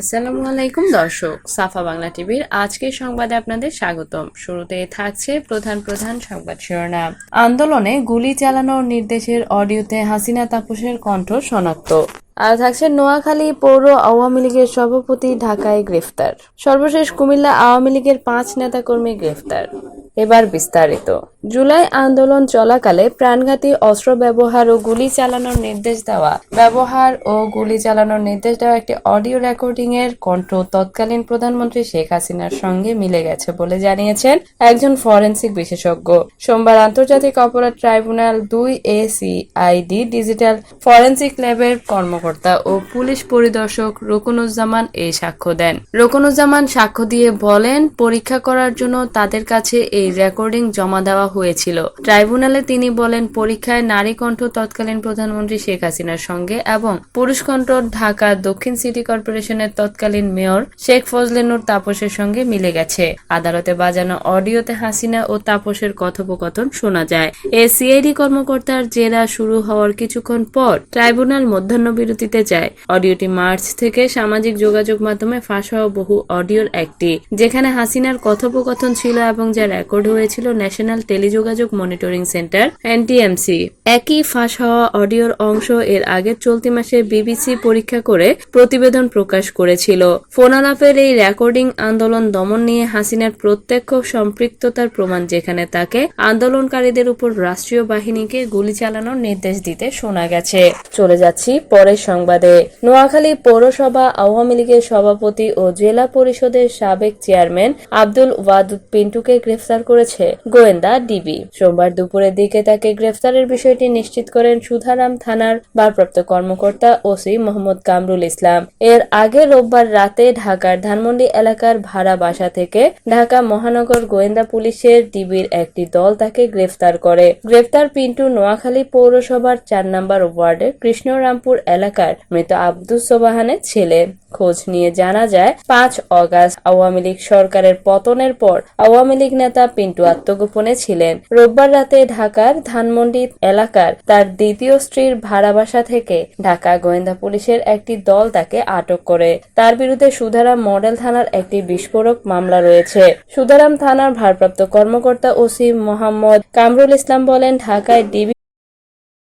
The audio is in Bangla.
আসসালামু আলাইকুম, দর্শক। সাফা বাংলা টিভির আজকের সংবাদে আপনাদের স্বাগতম। শুরুতে থাকছে প্রধান প্রধান সংবাদ শিরোনাম। আন্দোলনে গুলি চালানোর নির্দেশের অডিওতে হাসিনা তাপসের কণ্ঠ শনাক্ত। আর থাকছে নোয়াখালী পৌর আওয়ামী লীগের সভাপতি ঢাকায় গ্রেফতার। সর্বশেষ কুমিল্লা আওয়ামী লীগের পাঁচ নেতাকর্মী গ্রেফতার। এবার বিস্তারিত। জুলাই আন্দোলন চলাকালে প্রাণঘাতী অস্ত্র ব্যবহার ও গুলি চালানোর নির্দেশ দেওয়া, ব্যবহার ও গুলি চালানোর নির্দেশ দেওয়া একটি অডিও রেকর্ডিং এর কণ্ঠ তৎকালীন প্রধানমন্ত্রী শেখ হাসিনার সঙ্গে মিলে গেছে বলে জানিয়েছেন একজন ফরেনসিক বিশেষজ্ঞ। সোমবার আন্তর্জাতিক অপরাধ ট্রাইব্যুনাল দুই এসিআইডি ডিজিটাল ফরেন্সিক ল্যাবের কর্মকর্তা ও পুলিশ পরিদর্শক রকুনুজ্জামান এই সাক্ষ্য দেন। রকুনুজ্জামান সাক্ষ্য দিয়ে বলেন, পরীক্ষা করার জন্য তাদের কাছে এই রেকর্ডিং জমা দেওয়া হয়েছিল। ট্রাইব্যুনালে তিনি বলেন, পরীক্ষায় নারী কণ্ঠ তৎকালীন প্রধানমন্ত্রী শেখ হাসিনার সঙ্গে এবং পুরুষ কণ্ঠ ঢাকা দক্ষিণ সিটি কর্পোরেশনের তৎকালীন মেয়র শেখ ফজলে নূর তাপসের সঙ্গে মিলে গেছে। আদালতে বাজানো অডিওতে হাসিনা ও তাপসের কথোপকথন শোনা যায়। এ সিআইডি কর্মকর্তার জেরা শুরু হওয়ার কিছুক্ষণ পর ট্রাইব্যুনাল মধ্যাহ্ন বিরতিতে যায়। অডিওটি মার্চ থেকে সামাজিক যোগাযোগ মাধ্যমে ফাঁস হওয়া বহু অডিওর একটি, যেখানে হাসিনার কথোপকথন ছিল এবং যা রেকর্ড হয়েছিল ন্যাশনাল টেলিযোগাযোগ মনিটরিং সেন্টার, এনটিএমসি। একই ফাঁস হওয়া অডিওর অংশ এর আগের চলতি মাসে বিবিসি পরীক্ষা করে প্রতিবেদন প্রকাশ করেছিল। ফোনালাপের এই রেকর্ডিং আন্দোলন দমন নিয়ে হাসিনার প্রত্যক্ষ সম্পৃক্ততার প্রমাণ যেখানে তাকে আন্দোলনকারীদের উপর রাষ্ট্রীয় বাহিনীকে গুলি চালানোর নির্দেশ দিতে শোনা গেছে। চলে যাচ্ছি পরের সংবাদে। নোয়াখালী পৌরসভা আওয়ামী লীগের সভাপতি ও জেলা পরিষদের সাবেক চেয়ারম্যান আব্দুল ওয়াদুদ পিন্টুকে গ্রেফতার করেছে গোয়েন্দা ডিবি। সোমবার দুপুরের দিকে তাকে গ্রেফতারের বিষয়টি নিশ্চিত করেন সুধারাম থানার ভারপ্রাপ্ত কর্মকর্তা ওসি মোহাম্মদ কামরুল ইসলাম। এর আগে রোববার রাতে ঢাকার ধানমন্ডি এলাকার ভাড়া বাসা থেকে ঢাকা মহানগর গোয়েন্দা পুলিশের ডিবির একটি দল তাকে গ্রেফতার করে। গ্রেফতার পিন্টু নোয়াখালী পৌরসভার চার নম্বর ওয়ার্ডের কৃষ্ণরামপুর এলাকার মৃত আব্দুস সোবাহানের ছেলে। খোঁজ নিয়ে জানা যায়, পাঁচ অগাস্ট আওয়ামী লীগ সরকারের পতনের পর আওয়ামী লীগ নেতা পিন্টু আত্মগোপনে ছিলেন। রোববার রাতে ঢাকার ধানমন্ডি এলাকার তার দ্বিতীয় স্ত্রীর ভাড়া বাসা থেকে ঢাকা গোয়েন্দা পুলিশের একটি দল তাকে আটক করে। তার বিরুদ্ধে সুধারাম মডেল থানার একটি বিস্ফোরক মামলা রয়েছে। সুধারাম থানার ভারপ্রাপ্ত কর্মকর্তা ওসি মোহাম্মদ কামরুল ইসলাম বলেন, ঢাকায় ডিবি